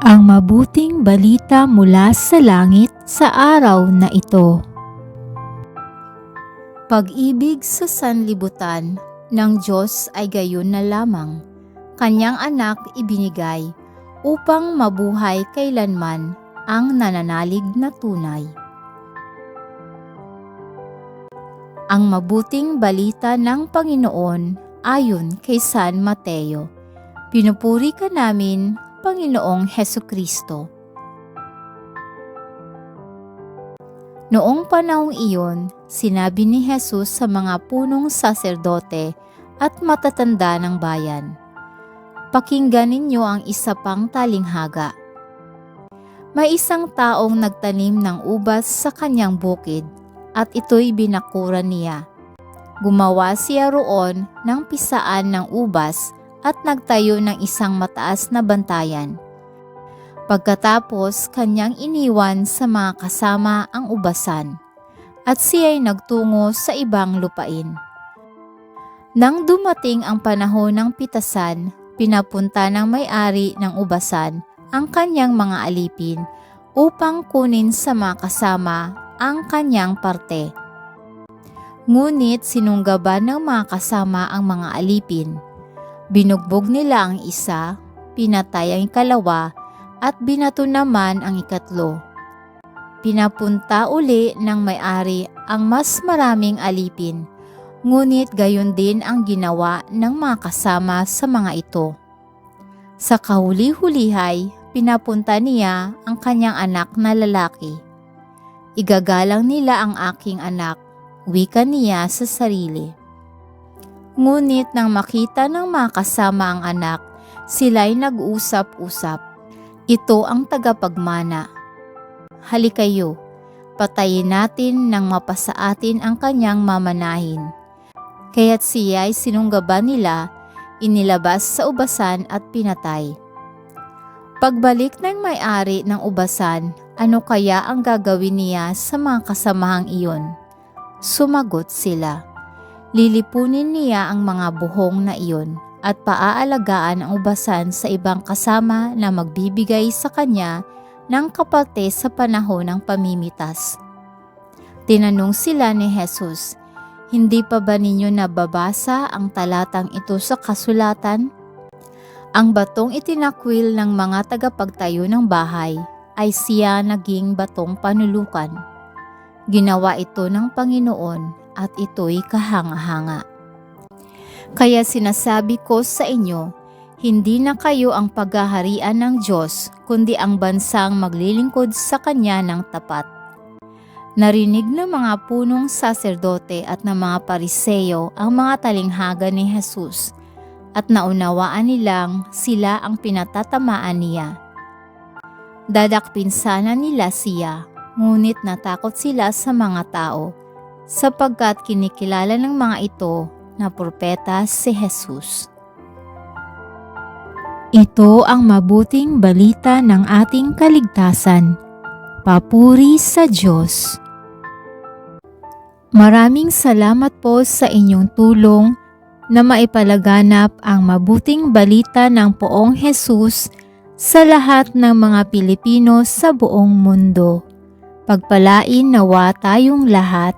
ang mabuting balita mula sa langit sa araw na ito. Pag-ibig sa sanlibutan ng Diyos ay gayon na lamang. Kanyang anak ibinigay upang mabuhay kailanman ang nananalig na tunay. Ang mabuting balita ng Panginoon ayon kay San Mateo. Pinupuri ka namin, Panginoong Heso Kristo. Noong panahong iyon, sinabi ni Jesus sa mga punong saserdote at matatanda ng bayan, Pakinggan ninyo ang isa pang talinghaga. May isang taong nagtanim ng ubas sa kanyang bukid at ito'y binakuran niya. Gumawa siya roon ng pisaan ng ubas at nagtayo ng isang mataas na bantayan. Pagkatapos kanyang iniwan sa mga kasama ang ubasan at siya'y nagtungo sa ibang lupain. Nang dumating ang panahon ng pitasan, pinapunta ng may-ari ng ubasan ang kanyang mga alipin upang kunin sa mga kasama ang kanyang parte. Ngunit sinunggaban ng mga kasama ang mga alipin. Binugbog nila ang isa, pinatay ang ikalawa, at binato naman ang ikatlo. Pinapunta uli ng may-ari ang mas maraming alipin, ngunit gayon din ang ginawa ng mga kasama sa mga ito. Sa kahuli-hulihay, pinapunta niya ang kanyang anak na lalaki. Igagalang nila ang aking anak, wika niya sa sarili. Ngunit nang makita ng mga kasama ang anak, sila'y nag-usap-usap. Ito ang tagapagmana. Halikayo, patayin natin nang mapasa atin ang kanyang mamanahin. Kaya't siya ay sinunggaban nila, inilabas sa ubasan at pinatay. Pagbalik ng may-ari ng ubasan, ano kaya ang gagawin niya sa mga kasamahang iyon? Sumagot sila. Lilipunin niya ang mga buhong na iyon at paaalagaan ang ubasan sa ibang kasama na magbibigay sa kanya ng kapate sa panahon ng pamimitas. Tinanong sila ni Jesus, Hindi pa ba ninyo nababasa ang talatang ito sa kasulatan? Ang batong itinakwil ng mga tagapagtayo ng bahay ay siya naging batong panulukan. Ginawa ito ng Panginoon at ito'y kahanga-hanga. Kaya sinasabi ko sa inyo, hindi na kayo ang paghaharian ng Diyos, kundi ang bansang maglilingkod sa Kanya ng tapat. Narinig ng mga punong saserdote at ng mga pariseyo ang mga talinghaga ni Jesus at naunawaan nilang sila ang pinatatamaan niya. Dadakpin sana nila siya, ngunit natakot sila sa mga tao, sapagkat kinikilala ng mga ito na propeta si Jesus. Ito ang mabuting balita ng ating kaligtasan. Papuri sa Diyos. Maraming salamat po sa inyong tulong na maipalaganap ang mabuting balita ng poong Jesus sa lahat ng mga Pilipino sa buong mundo. Pagpalain nawa tayong lahat.